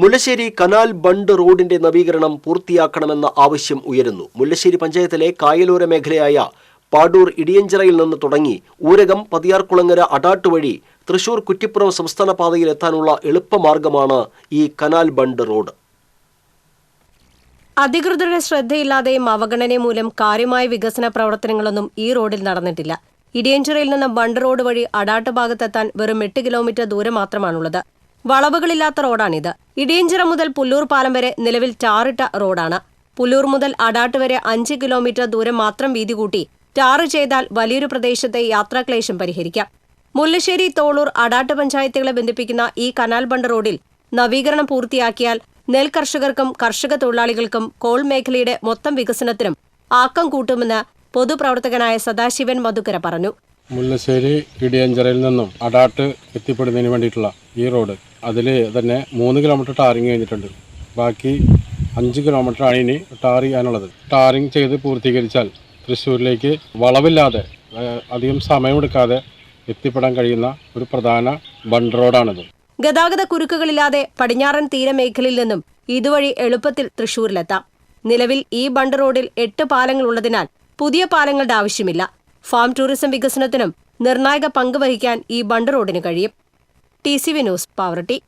Mullassery canal bund റോഡിന്റെ നവീകരണം പൂർത്തിയാക്കണമെന്ന ആവശ്യം ഉയരുന്നു. മുല്ലശ്ശേരി പഞ്ചായത്തിലെ കായലോര മേഖലയായ പാടൂർ ഇടിയഞ്ചിറയിൽ നിന്ന് തുടങ്ങി ഊരകം പതിയാർകുളങ്ങര അടാട്ട് വഴി തൃശൂർ കുറ്റിപ്പുറം സംസ്ഥാന പാതയിൽ എത്താനുള്ള എളുപ്പമാർഗമാണ് ഈ കനാൽ ബണ്ട് റോഡ്. അധികൃതരുടെ ശ്രദ്ധയില്ലാതെയും അവഗണന മൂലം കാര്യമായ വികസന പ്രവർത്തനങ്ങളൊന്നും ഈ റോഡിൽ നടന്നിട്ടില്ല. ഇടിയഞ്ചിറയിൽ നിന്ന് ബണ്ട് റോഡ് വഴി അടാട്ട് ഭാഗത്തെത്താൻ വെറും എട്ട് കിലോമീറ്റർ ദൂരം മാത്രമാണുള്ളത്. വളവുകളില്ലാത്ത റോഡാണിത്. ഇടിയഞ്ചിറ മുതൽ പുല്ലൂർ പാലം വരെ നിലവിൽ ടാറിട്ട റോഡാണ്. പുല്ലൂർ മുതൽ അടാട്ട് വരെ അഞ്ച് കിലോമീറ്റർ ദൂരം മാത്രം വീതി കൂട്ടി ടാറ് ചെയ്താൽ വലിയൊരു പ്രദേശത്തെ യാത്രാക്ലേശം പരിഹരിക്കാം. മുല്ലശ്ശേരി തോളൂർ അടാട്ട് പഞ്ചായത്തുകളെ ബന്ധിപ്പിക്കുന്ന ഈ കനാൽ ബണ്ട് റോഡിൽ നവീകരണം പൂർത്തിയാക്കിയാൽ നെൽ കർഷകർക്കും കർഷക തൊഴിലാളികൾക്കും കോൾ മേഖലയുടെ മൊത്തം വികസനത്തിനും ആക്കം കൂട്ടുമെന്ന് പൊതുപ്രവർത്തകനായ സദാശിവൻ മധുക്കര പറഞ്ഞു. മുല്ലശ്ശേരി ഇടിയഞ്ചറയിൽ നിന്നും അടാട്ട് എത്തിപ്പെടുന്നതിന് വേണ്ടിയിട്ടുള്ള ഈ റോഡ്. അതിൽ തന്നെ മൂന്ന് കിലോമീറ്റർ ടാറിങ് കഴിഞ്ഞിട്ടുണ്ട്. ബാക്കി അഞ്ച് കിലോമീറ്ററാണ് ഇനി ടാർ ചെയ്യാനുള്ളത്. ടാറിങ് ചെയ്ത് പൂർത്തീകരിച്ചാൽ തൃശ്ശൂരിലേക്ക് വളവില്ലാതെ അധികം സമയമെടുക്കാതെ എത്തിപ്പെടാൻ കഴിയുന്ന ഒരു പ്രധാന ബണ്ട് റോഡാണിത്. ഗതാഗത കുരുക്കുകളില്ലാതെ പടിഞ്ഞാറൻ തീരമേഖലയിൽ നിന്നും ഇതുവഴി എളുപ്പത്തിൽ തൃശ്ശൂരിലെത്താം. നിലവിൽ ഈ ബണ്ട് റോഡിൽ എട്ട് പാലങ്ങൾ ഉള്ളതിനാൽ പുതിയ പാലങ്ങളുടെ ആവശ്യമില്ല. ഫാം ടൂറിസം വികസനത്തിനും നിർണായക പങ്ക് വഹിക്കാൻ ഈ ബണ്ട് റോഡിന് കഴിയും. T C V news Pavaratty.